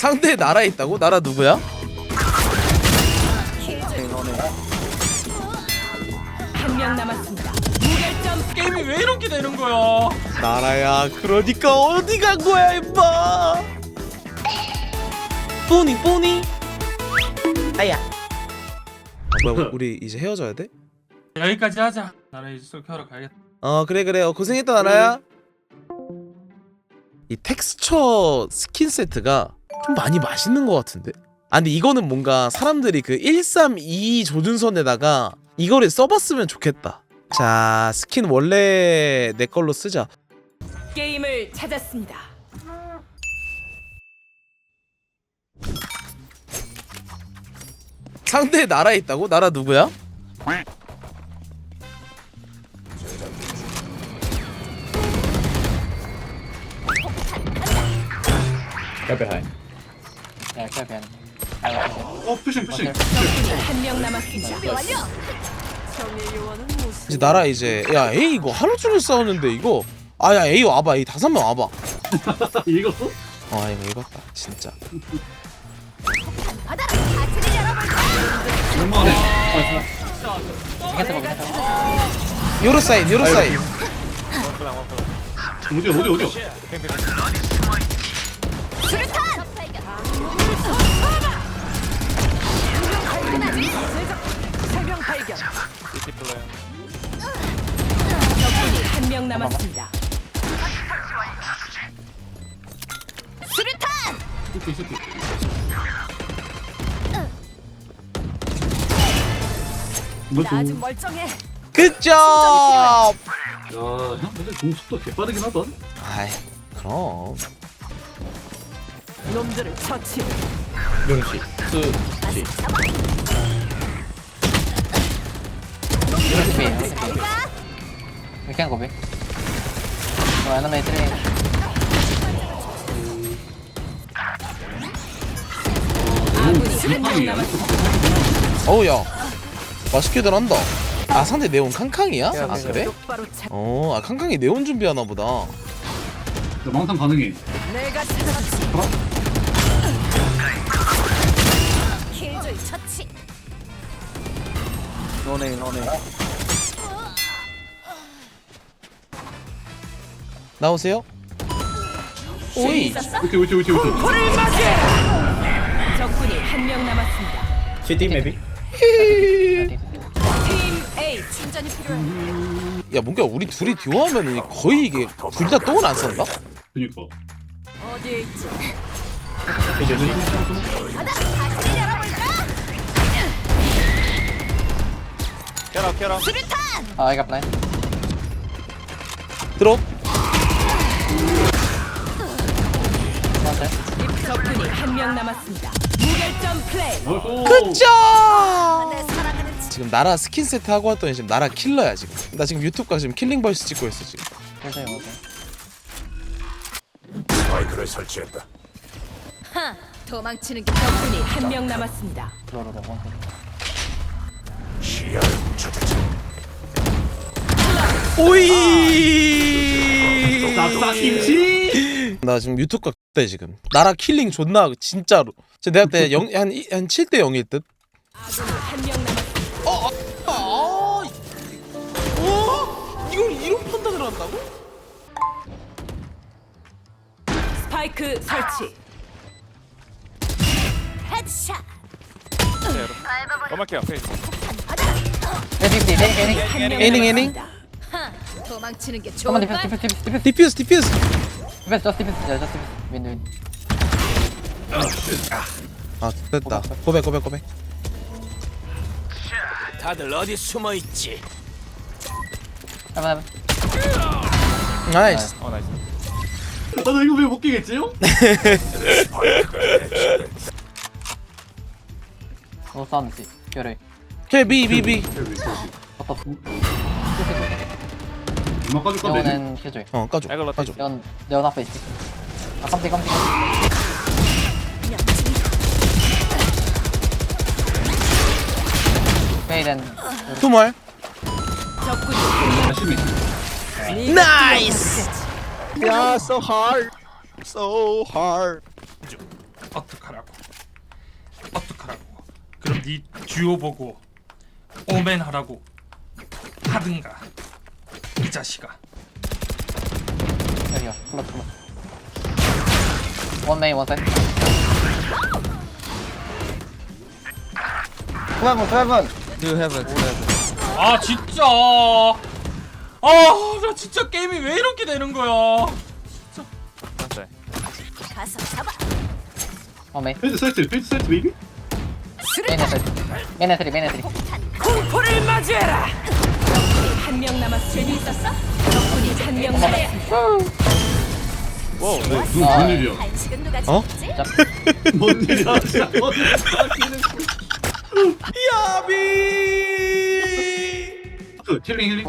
상대 나라에 있다고? 나라 누구야? 한 명 남았습니다. 무결점 게임이 왜 이렇게 되는 거야? 나라야 그러니까 어디 간 거야 임마 뽀니 뽀니 아야 뭐야 우리 이제 헤어져야 돼? 여기까지 하자. 나는 이제 술 켜러 가야겠다. 어 그래 그래 어, 고생했다 나라야 이 텍스처 스킨 세트가 좀 많이 맛있는 것 같은데 아 근데 이거는 뭔가 사람들이 그 132 조준선에다가 이거를 써봤으면 좋겠다 자 스킨 원래 내 걸로 쓰자 게임을 찾았습니다. 상대 나라에 있다고? 나라 누구야? 어 푸싱 푸싱 한 명 남았습니다. 이제 나라 이제 야 A 이거 하루 종일 싸우는데 이거? 아야 A 와봐. A 다섯 명 와봐. 이거? 아 이거 이겼다 진짜. 얼마네 요로 사인 요로 사인. 어디 어디 어디 발견. 한명 남았습니다. 슈트 슈트 이거 좀 아주 멀쩡해. 굿잡 야형 근데 공 속도 개빠르긴 하던 아이 그럼 놈들을 처치. 명시 스시 Three. 아군이 한명 팡이 남았습니다. 어우 야 맛있게들 한다 아 상대 네온 캉캉이야? 아 그래? 어아 캉캉이 네온 준비하나 보다 망상 가능해 내가. 킬조이 처치. 나오세요 오이 우티 우티 우티 우티 적군이 한 명 남았습니다. Ready. 팀 A 충전이 필요해. 야 뭔가 우리 둘이 듀오하면 거의 이게 둘 다 똥을 안 싼다? 그니까 어디에 있지? Oh, I got blind. 들어. 적군이 한 명 남았습니다. 무결점 플레이. 내 사랑하는 지- 지금 나라 스킨 세트 하고 왔더니 지금 나라 킬러야 지금 나 지금 유튜브 가 지금 킬링 벌스 찍고 있어 지금 a okay. 스파이크를 설치했다. 하, 도망치는 게 적군이 한 명 남았습니다. One thing. 시야를 훔쳐주지. 오이 납작김치 나 지금 유튜브 각대 지금 나라 킬링 존나 진짜로 지금 내가 그때 영, 한, 이- 한 7대 0일 듯 아군이 한명 남았습니다. 아, 어? 이걸 이런 판단을 한다고? 스파이크 설치. 헤드샷. Ready. 한명 에닝, 에닝. 남았습니다. 하, 도망치는 게 on, 좋을까? defense, defense, defense, 디퓨즈 디퓨즈 defense, yeah, just defense. Win, win. 아 됐다 고백 고백 고백 다들 어디 숨어 있지? Have, have. 나이스 나도 이거 왜못 sound, see. You're right. 오케이 비비비 What the 이만 까줄 건데 and Killjoy. 어 까줘 까줘 Leon half HP. Ah, something, something. Okay, then. 두말 적군이 열심히 나이스 Yeah, so hard. So hard. 어떻게 네 듀오 보고 오멘 하라고 하든가 이 자식아 여기요. 플러스 플러스. 원 메인 원 사이드. 투헤븐 투헤븐 아 진짜 아나 진짜 게임이 왜 이렇게 되는 거야 가서 잡아. 원 메인. 페이지 사이트 페이지 사이트 베이비? 메인 사이드. 메인 트리 메인 트리. 공포를 맞이해라. 한 명 남았. 재미있었어? 적군이 한 명 남았습니다. 누, 뭔 일이야? 간식은 누가 어? 줬지? 뭔 일이야 진짜 뭔 일이야? 야비! 그, 힐링 힐링.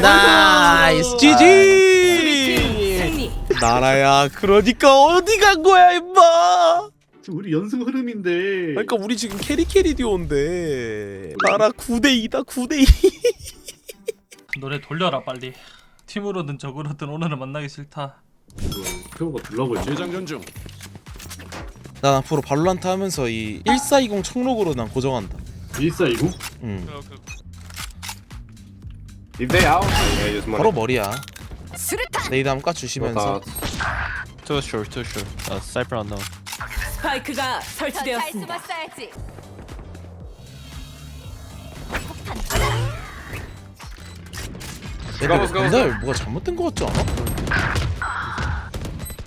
나이스. 팀 GG 승리. 나라야 그러니까 어디 간 거야 임마 지금 우리 연승 흐름인데. 그러니까 우리 지금 캐리 캐리 듀오인데. 나라 9대 2다 9대 2 노래 돌려라 빨리. 팀으로든 적으로든 오늘은 만나기 싫다. 표가 둘러버리지? 재장전 중. 난 앞으로 발로란트 하면서 이 1420 청록으로 난 고정한다. 1420? 음 If they out yeah use money 바로 머리야. 수류탄. 레이드 한번 까 주시면서. Too short, too short. Uh, Cypher unknown. 스파이크가 설치되었습니다. 숨었어야지. 폭탄 받아라. 근데 뭐가 잘못된 거 같지 않아?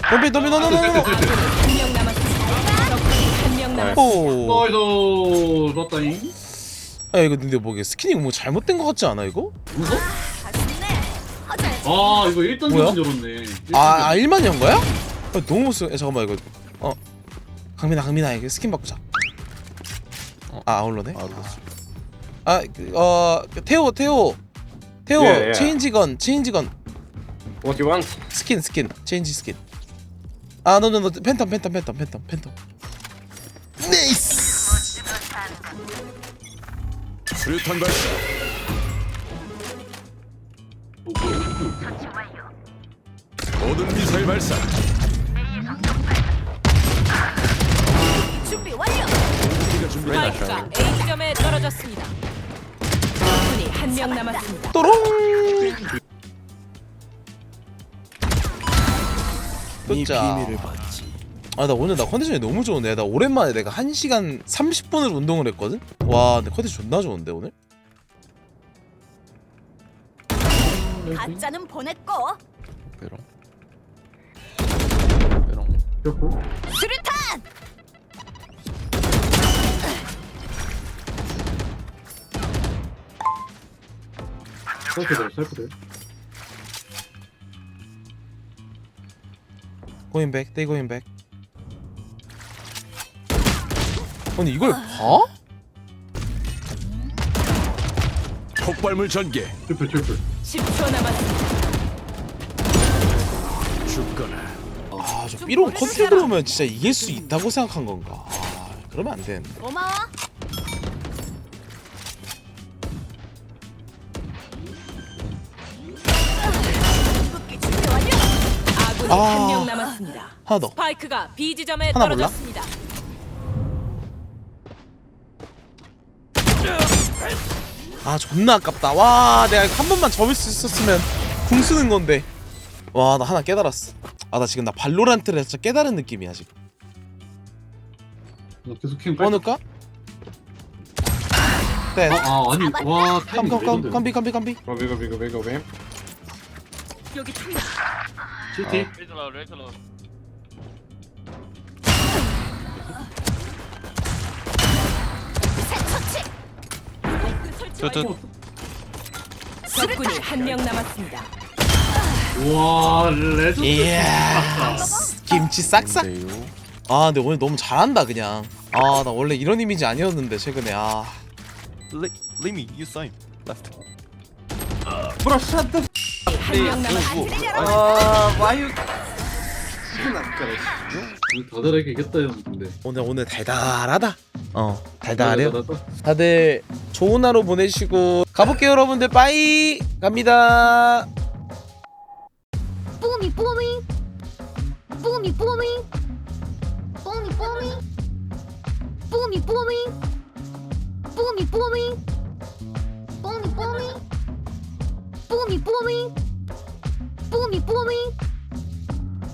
덤비 덤비 너너너너 한명 남았습니다. 적군이 한명 남았습니다. 오. 나이스 아 이거 근데 뭐 이게 스키닝 뭐 잘못된 거 같지 않아 이거? 가슴네. 허전해. 아 이거 1단 뭐야? 전열었네 아, 아 1만 연 거야? 아, 너무 못 쓰. 야, 잠깐만 이거. 어. 강민아 강민아 이거 스킨 바꾸자. 아 아울러네. 아, 그, 어 태호 태호 태호 예, 예. 체인지건 체인지건 What you want? 스킨 스킨 체인지 스킨. 아 너 너 너 팬텀 팬텀 팬텀 팬텀 팬텀. 네이스. 수류탄 발사. 모든 미사일 발사. 준비 완료. 스파이크가 A 지점에 떨어졌습니다. 적군이 한 명 남았습니다. 자. 비밀을 받지. 아 나 오늘 나 컨디션이 너무 좋은데 나 오랜만에 내가 1시간 30분을 운동을 했거든? 와 근데 컨디션 존나 좋은데 오늘? 가짜는 보냈고. Pero. 수류 살펴들 고인백 떼 고인백 아니 이걸 봐? 폭발물 전개. 트리플 트리플 10초 남았습니다. 죽거나. 아저 삐롱 컨택으로 오면 진짜 이길 수 있다고 생각한 건가 아 그러면 안 되는데 고마워. 아군이 아. 한명 남았습니다. 하나 더 스파이크가 B 지점에 하나 몰라? 떨어졌습니다. 아 존나 아깝다 와 내가 한 번만 접을 수 있었으면 궁 쓰는 건데 와 나 하나 깨달았어 아 나 지금 나 발로란트를 진짜 깨달은 느낌이야 지금 나 계속 캠 깔. 꺼낼까? 네 아 아니 와 타이밍 컴비 Go big, go big, go big, go big. 여기 총이다. CT Two, two. 적군이 한 명 남았습니다. 와 레전드 이야 김치 싹싹. 아 근데 오늘 너무 잘한다 그냥. 아 나 원래 이런 이미지 아니었는데 최근에. 아. Le- leave me, you sign. Left. Uh, why you? 다들에게 이겼다 형 근데 오늘 오늘 달달하다 어 달달해요. 다들 좋은 하루 보내시고 가볼게요 여러분들 빠이 갑니다 뽀미 뽀미. 뽀미 뽀미. 뽀미 booming. Boomy booming. Boomy booming. Boomy booming. Boomy booming. Boomy Boomy!